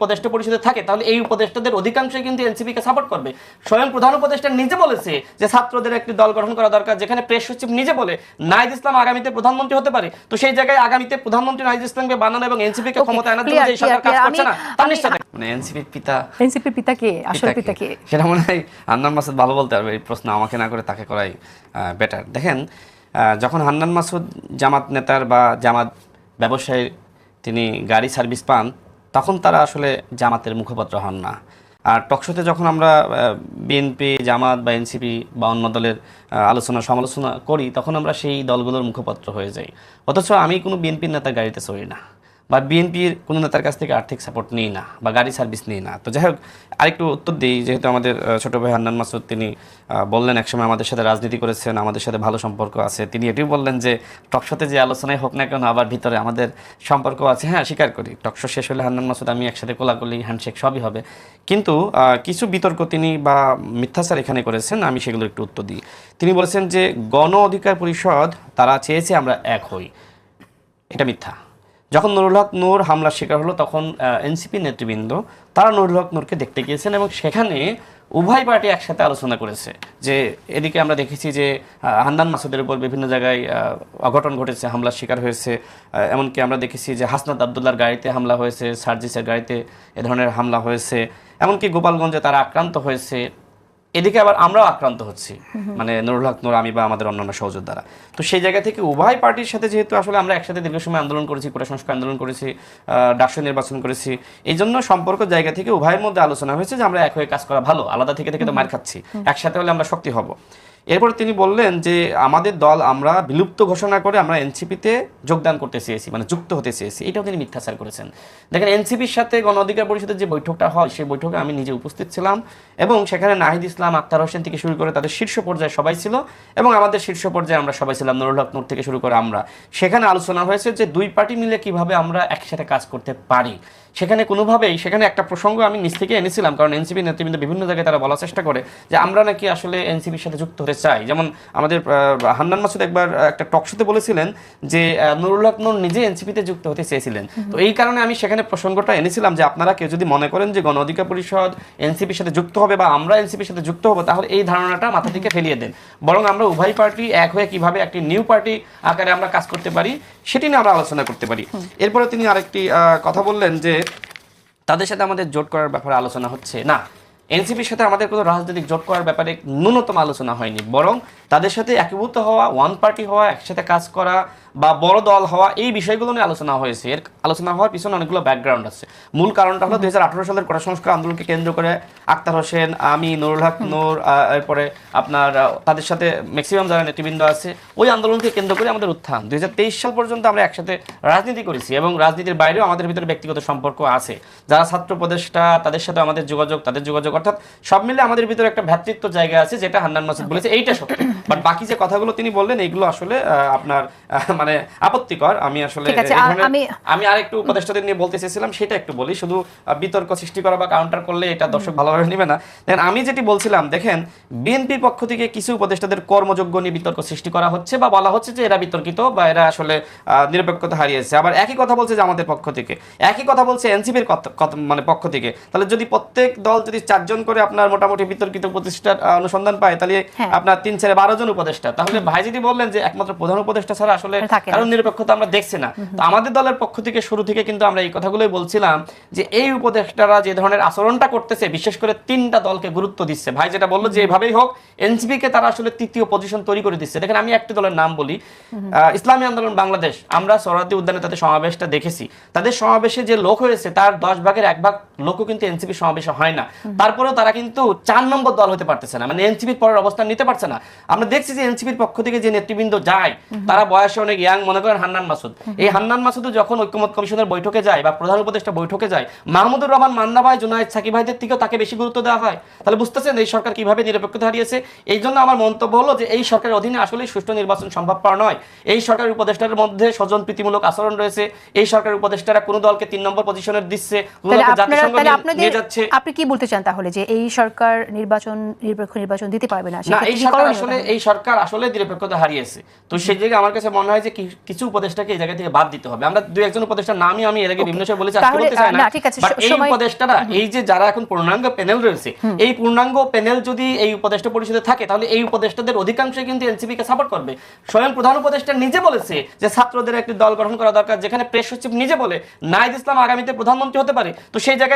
উপদেষ্টা পরিষদে থাকে তাহলে এই উপদেষ্টাদের অধিকাংশই কিন্তু এনসিপি কে সাপোর্ট করবে। স্বয়ং প্রধান উপদেষ্টা নিজে বলেছে যে ছাত্রদের একটি দল গঠন করা দরকার যেখানে প্রেস সচিব নিজে বলে নাইদ ইসলাম আগামীতে প্রধানমন্ত্রী হতে পারে। তো সেই জায়গায় আগামীতে প্রধানমন্ত্রী নাইদ ইসলামকে বানানো এবং এনসিপি কে ক্ষমতা আনার জন্য যে সরকার কাজ করছে না তার আমি- নিশ্চয় মানে এনসিপির পিতা এনসিপির পিতা কে? আসল পিতা কে? সেটা মনে হয় হান্নান মাসুদ ভালো বলতে পারবে এই প্রশ্ন আমাকে না করে তাকে করাই বেটার দেখেন যখন হান্নান মাসুদ জামাত নেতার বা জামাত ব্যবসায়ী তিনি গাড়ি সার্ভিস পান তখন তারা আসলে জামাতের মুখপাত্র হন না। আর টকশোতে যখন আমরা বিএনপি জামাত বা এনসিপি বা অন্য দলের আলোচনা সমালোচনা করি, তখন আমরা সেই দলগুলোর মুখপাত্র হয়ে যাই। অথচ আমি কোনো বিএনপির নেতার গাড়িতে চড়ি না। বা বিএনপির কোনো নেতার কাছ থেকে আর্থিক সাপোর্ট নিই না বা গাড়ি সার্ভিস নিই না। তো যাই হোক আরেকটু উত্তর দিই, যেহেতু আমাদের ছোট ভাই হান্নান মাসুদ, তিনি বললেন একসময় আমাদের সাথে রাজনীতি করেছেন, আমাদের সাথে ভালো সম্পর্ক আছে। তিনি এটিও বললেন যে টকশোতে যে আলোচনায় হোক না কেন, আবার ভিতরে আমাদের সম্পর্ক আছে। হ্যাঁ স্বীকার করি টকশো শেষ হলে হান্নান মাসুদ, আমি একসাথে কোলাকুলি হ্যান্ডশেক সবই হবে। কিন্তু কিছু বিতর্ক তিনি বা মিথ্যাচার এখানে করেছেন, আমি সেগুলো একটু উত্তর দিই। তিনি বলেছেন যে, গণ অধিকার পরিষদ, তারা চেয়েছে আমরা এক হই। এটা মিথ্যা। যখন নুরুল হক নূর হামলার শিকার হলো, তখন এনসিপি নেতৃবৃন্দ, তারা নুরুল হক নূরকে দেখতে গিয়েছেন এবং সেখানে উভয় পার্টি একসাথে আলোচনা করেছে যে, এদিকে আমরা দেখেছি যে হান্দান মাসুদের উপর বিভিন্ন জায়গায় অঘটন ঘটেছে, হামলার শিকার হয়েছে। এমনকি আমরা দেখেছি যে, হাসনাত আবদুল্লার গাড়িতে হামলা হয়েছে, সার্জিসের গাড়িতে এ ধরনের হামলা হয়েছে। এমনকি গোপালগঞ্জে তারা আক্রান্ত হয়েছে। এদিকে আবার আমরাও আক্রান্ত হচ্ছি। মানে নুরুল হক, নুর আমি বা আমাদের অন্যান্য সহযোদ্ধারা। তো সেই জায়গা থেকে উভয় পার্টির সাথে যেহেতু আসলে আমরা একসাথে দীর্ঘ সময় আন্দোলন করেছি কোটা সংস্কার আন্দোলন করেছি ডাকসু নির্বাচন করেছি, এই জন্য সম্পর্ক জায়গা থেকে উভয়ের মধ্যে আলোচনা হয়েছে যে আমরা এক হয়ে কাজ করা ভালো, আলাদা থেকে থেকে তো মার খাচ্ছি, একসাথে হলে আমরা শক্তি হব। এরপর তিনি বললেন যে আমাদের দল আমরা বিলুপ্ত ঘোষণা করে আমরা এনসিপিতে যোগদান করতে চেয়েছি মানে যুক্ত হতে চেয়েছি। এটাও তিনি মিথ্যাচার করেছেন। দেখেন, এনসিপির সাথে গণ অধিকার পরিষদের যে বৈঠকটা হয়, সেই বৈঠকে আমি নিজে উপস্থিত ছিলাম এবং সেখানে নাহিদ ইসলাম, আক্তার হোসেন থেকে শুরু করে তাদের শীর্ষ পর্যায়ে সবাই ছিল এবং আমাদের শীর্ষ পর্যায়ে আমরা সবাই ছিলাম, নুরুল হক নূর থেকে শুরু করে আমরা। সেখানে আলোচনা হয়েছে যে দুই পার্টি মিলে কীভাবে আমরা একসাথে কাজ করতে পারি। সেখানে কোনোভাবেই, সেখানে একটা প্রসঙ্গ আমি নিজ থেকে এনেছিলাম, কারণ এনসিপি নেতৃবৃন্দ বিভিন্ন জায়গায় তারা বলার চেষ্টা করে যে আমরা নাকি আসলে এনসিপির সাথে যুক্ত হতে চাই। যেমন আমাদের হান্নান মাসুদ একবার একটা টকশোতে বলেছিলেন যে নুরুল হক নূর নিজে এনসিপিতে যুক্ত হতে চেয়েছিলেন। তো এই কারণে আমি সেখানে প্রসঙ্গটা এনেছিলাম যে আপনারা কেউ যদি মনে করেন যে গণ অধিকার পরিষদ এনসিপির সাথে যুক্ত হবে বা আমরা এনসিপির সাথে যুক্ত হব তাহলে এই ধারণাটা মাথা থেকে ফেলিয়ে দেন। বরং আমরা উভয় পার্টি এক হয়ে কীভাবে একটি নিউ পার্টি আকারে আমরা কাজ করতে পারি সেটি নিয়ে আমরা আলোচনা করতে পারি। এরপরে তিনি আরেকটি কথা বললেন যে তাদের সাথে আমাদের জোট করার ব্যাপারে আলোচনা হচ্ছে। না এনসিপির সাথে আমাদের কোনো রাজনৈতিক জোট করার ব্যাপারে ন্যূনতম আলোচনা হয়নি। বরং তাদের সাথে একীভূত হওয়া ওয়ান পার্টি হওয়া একসাথে কাজ করা বা বড় দল হওয়া এই বিষয়গুলো নিয়ে আলোচনা হয়েছে। এর আলোচনা হওয়ার পিছনে অনেকগুলো ব্যাকগ্রাউন্ড আছে। মূল কারণটা হলো দুই হাজার আঠারো সালের কোটা সংস্কার আন্দোলনকে কেন্দ্র করে আক্তার হোসেন আমি নুরুল হক নূর এরপরে আপনার তাদের সাথে ম্যাক্সিমাম যারা নেতৃবৃন্দ আছে ওই আন্দোলনকে কেন্দ্র করে আমাদের উত্থান। দুই হাজার তেইশ সাল পর্যন্ত আমরা একসাথে রাজনীতি করেছি এবং রাজনীতির বাইরেও আমাদের ভিতরে ব্যক্তিগত সম্পর্ক আছে। যারা ছাত্র প্রদেশটা তাদের সাথে আমাদের যোগাযোগ তাদের যোগাযোগ অর্থাৎ সব মিলে আমাদের ভিতরে একটা ভ্রাতৃত্ব জায়গা আছে যেটা হান্নান মাসুদ বলেছে এইটা সত্য। বাট বাকি যে কথাগুলো তিনি বললেন এইগুলো আসলে আপনার মানে আপত্তিকর। আমি আসলে আর আমি- আমি আরেকটু উপদেষ্টাদের নিয়ে বলতে চেয়েছিলাম সেটা একটু বলি। শুধু বিতর্ক সৃষ্টি করা বা কাউন্টার করলে এটা দর্শক ভালোভাবে নেবে না। দেখেন আমি যেটি বলছিলাম দেখেন বিএনপির পক্ষ থেকে কিছু উপদেষ্টাদের কর্মযোগ্য নিয়ে বিতর্ক সৃষ্টি করা হচ্ছে বা বলা হচ্ছে যে এরা বিতর্কিত বা এরা আসলে নিরপেক্ষতা হারিয়েছে আবার একই কথা বলছে যে আমাদের পক্ষ থেকে। একই কথা বলছে এনসিপির মানে পক্ষ থেকে। তাহলে যদি প্রত্যেক দল যদি চারজন করে আপনার মোটামুটি বিতর্কিত প্রতিষ্ঠার অনুসন্ধান পায় তাহলে হ্যাঁ। আপনার তিন ছেড়ে বারো জন উপদেষ্টা। তাহলে ভাই যদি বললেন যে একমাত্র প্রধান উপদেষ্টা ছাড়া আসলে কারণ নিরপেক্ষতা আমরা দেখছি না। তো আমাদের দলের পক্ষ থেকে শুরু থেকে কিন্তু আমরা এই কথাগুলোই বলছিলাম যে এই উপদেষ্টারা যে ধরনের আচরণটা করতেছে বিশেষ করে তিনটা দলকে গুরুত্ব দিচ্ছে। ভাই যেটা বলল যে এভাবেই হোক এনসিপি কে তারা আসলে তৃতীয় পজিশন তৈরি করে দিচ্ছে। দেখেন আমি একটি দলের নাম বলি। ইসলামী আন্দোলন বাংলাদেশ। আমরা সরাতি উদ্যানে তাদের সমাবেশটা দেখেছি। তাদের সমাবেশে যে লোক হয়েছে তার দশ ভাগের এক ভাগ লোকও কিন্তু এনসিপি সমাবেশে হয় না। তারপরেও তারা কিন্তু চার নম্বর দল হতে পারতেছে না। মানে এনসিপির পরের অবস্থান নিতে পারছে না। আমরা দেখছি যে এনসিপির পক্ষ থেকে যে নেতৃবৃন্দ যায় তারা বয়সে অনেক ইয়াং মনে করেন হান্নান মাসুদ। এই হান্নান মাসুদ যখন ঐক্যমত কমিশনের বৈঠকে যায় বা প্রধান উপদেষ্টা বৈঠকে যায় মাহমুদুর রহমান মান্না ভাই জুনায়দ সাকিব ভাইদের থেকেও তাকে বেশি গুরুত্ব দেওয়া হয়। তাহলে বুঝতেছেন এই সরকার কীভাবে নিরপেক্ষতা হারিয়েছে? এই জন্য আমার মন্তব্য হলো যে এই সরকারের অধীনে আসলে সুষ্ঠু নির্বাচন সম্ভবপর নয়। এই সরকারের উপদেষ্টার মধ্যে স্বজন প্রীতিমূলক আচরণ রয়েছে। এই সরকারের উপদেষ্টারা কোনো দলকে তিন নম্বর পজিশনে দিচ্ছে আপনারা তাহলে আপনাদের আপনি কি বলতে চান তাহলে? করে যে এই সরকার নির্বাচন নিরপেক্ষ নির্বাচন দিতে পারবে না না এই সরকার আসলে এই সরকার আসলে নিরপেক্ষতা হারিয়েছে। তো সেই জায়গায় আমার কাছে মনে হয় যে কিছু উপদেষ্টাকে এই জায়গা থেকে বাদ দিতে হবে। আমরা দুই একজন উপদেষ্টার নামই আমি এর আগে বিভিন্ন সময় বলেছি আজকে বলতে চাই না। বাট এই উপদেষ্টারা এই যে যারা এখন পূর্ণাঙ্গ প্যানেল রয়েছে এই পূর্ণাঙ্গ প্যানেল যদি এই উপদেষ্টা পরিষদে থাকে তাহলে এই উপদেষ্টাদের অধিকাংশই কিন্তু এনসিপি কে সাপোর্ট করবে। স্বয়ং প্রধান উপদেষ্টা নিজে বলেছে যে ছাত্রদের একটি দল গঠন করা দরকার যেখানে প্রেস সচিব নিজে বলে নাইদ ইসলাম আগামীতে প্রধানমন্ত্রী হতে পারে। তো সেই জায়গায়